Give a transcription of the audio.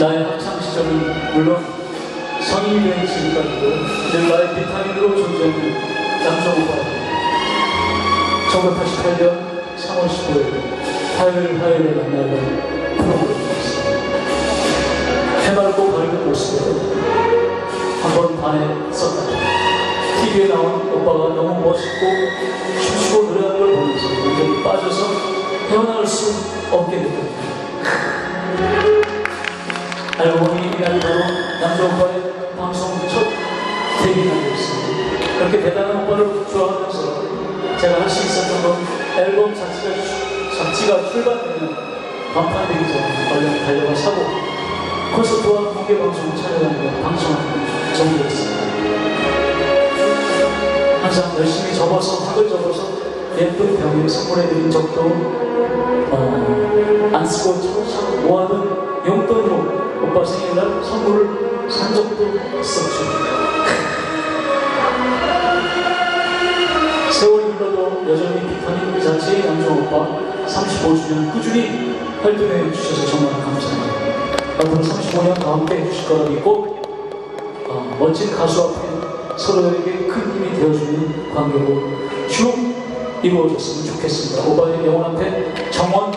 나의 학창 시절은 물론 성인이 된 지금까지도 늘 나의 비타민으로 존재하는 양정오빠 1988년 3월 15일 화요일 화요일에 만나는 프로그램이었습니다. 해맑고 밝은 모습으로 한번 반에 썼다. TV에 나온 오빠가 너무 멋있고 춤추고 노래하는 걸 보면서 완전히 빠져서 헤어나올 수 없게 됐다. 알고 보니 이 날이 바로 남자 오빠의 방송 첫 데뷔 날이었습니다. 그렇게 대단한 오빠를 좋아하면서 제가 할 수 있었던 건 앨범 자체가, 출- 자체가 출간되면 간판되기 전에 얼른 달려가 사고 콘서트와 공개 방송을 찾아다니며 방송하는 정도였습니다. 항상 열심히 접어서 학을 접어서 예쁜 병에 선물해드린 적도 어, 안 쓰고 차곡차곡 모아둔 오빠 생일날 선물을 산 적도 있었죠. 세월이 흘러도 여전히 비타민 그 자체의 양정 오빠 35주년 꾸준히 활동해 주셔서 정말 감사합니다. 앞으로 35년 더 함께 해주실 거라 믿고 어, 멋진 가수 앞에 서로에게 큰 힘이 되어주는 관계로 쭉 이루어졌으면 좋겠습니다. 오빠의 영혼한테 정원